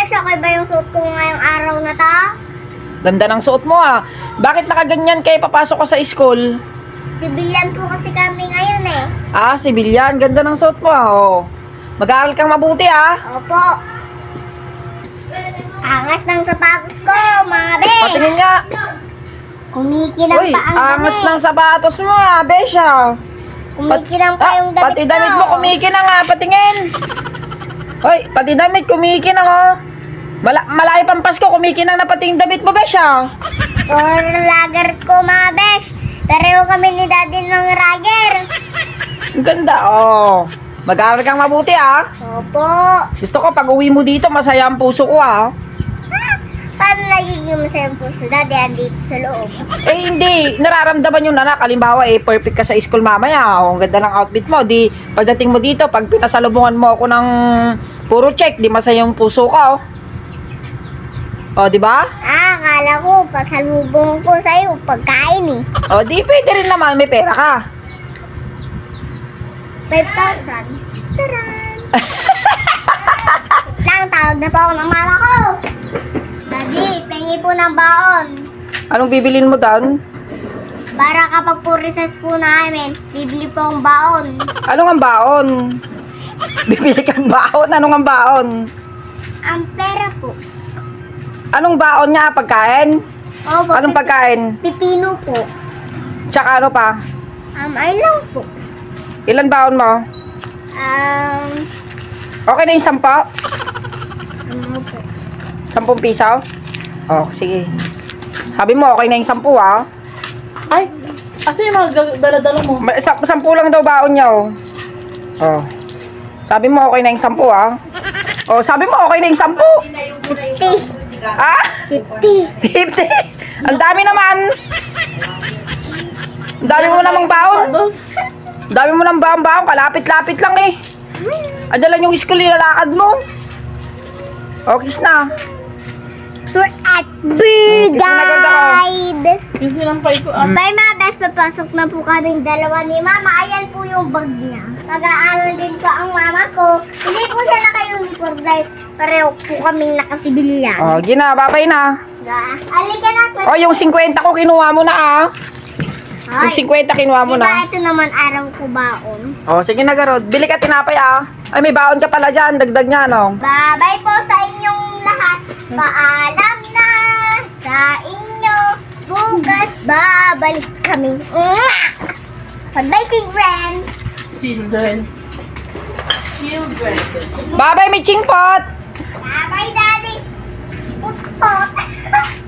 besh, okay ba yung suot ko ngayong araw na to? Ganda ng suot mo ah. Bakit nakaganyan kayo papasok ka sa school? Sibilyan po kasi kami ngayon eh. Ah, sibilyan. Ganda ng suot mo ah. Oh. Mag-aaral kang mabuti ah. Opo. Angas ng sapatos ko, mga besh. Patingin nga. Kumikinang Uy, pa ang angas ng sapatos mo ah, Besha. Kumikinang pa Ah, yung damit pati damit mo kumikinang ah, patingin. Hoy, pati damit kumikinang oh. Mala malayo pang Pasko, kumikinang na pati yung damit mo, Besha. Or lager ko, mga besh. Pareho kami ni daddy ng rager. Ang ganda oh. Mag-aaral kang mabuti ah. Opo. Gusto ko pag uwi mo dito, masaya ang puso ko ah. Paano nagiging masaya po si daddy andito sa loob? Eh hindi, nararamdaman yung nanak. Halimbawa eh, perfect ka sa school mamaya. Oh, ang ganda ng outfit mo. Di, pagdating mo dito, pag pinasalubungan mo ako ng puro check, di masaya yung puso ka oh. Oh, di ba? Ah, akala ko, pasalubong ko sa'yo, pagkain eh. Oh, di pwede rin naman, may pera ka. 5,000. Taran! Lang, tawag na po ako ng mama ko. Daddy, pengi po ng baon. Anong bibilin mo doon? Para kapag po recess po namin, bibili po akong baon. Anong ang baon? Bibili kang baon? Anong ang baon? Ang pera po. Anong baon nga? Pagkain? Opo, Anong pipi- pagkain? Pipino po. Tsaka ano pa? Um, ay lang po. Ilan baon mo? Um, Okay na yung sampa? ano po? Sampung piso? Oh, sige. Sabi mo, okay na yung sampu, ah. Ay, asa yung mga dala-dala mo? Ma- sa- sampu lang daw baon niya, oh. Oh. Sabi mo, okay na yung sampu, ah. Oh, sabi mo, okay na yung sampu. 50. Ah? 50. 50? Ang dami naman. Ang dami mo namang baon. Ang dami mo nang baon-baon. Kalapit-lapit lang, eh. Adalan yung school nilalakad mo. Oh, kiss na. Tour at Bird. Guide. Yung sinampay ko. Ah, Bye best, papasok na po kaming dalawa ni mama. Ayan po yung bag niya. Mag-aaral din po ang mama ko. Hindi po siya naka-uniform dahil pareho po kaming nakasibilyan. Oh, gina, babay na. Ga. Alika na. Oh, yung 50 ko kinuha mo na, ah. Yung Ay, 50 kinuha mo diba na. ito naman araw ko baon? Oh, sige na, Garod. Bili ka tinapay, ah. Ay, may baon ka pala dyan. Dagdag niya, no? Bye-bye po sa inyong lahat. Paalam na sa inyo. Bukas, babalik kami. Bye-bye, children. Children. Children. Bye-bye, may chingpot. Bye-bye, daddy. Putpot.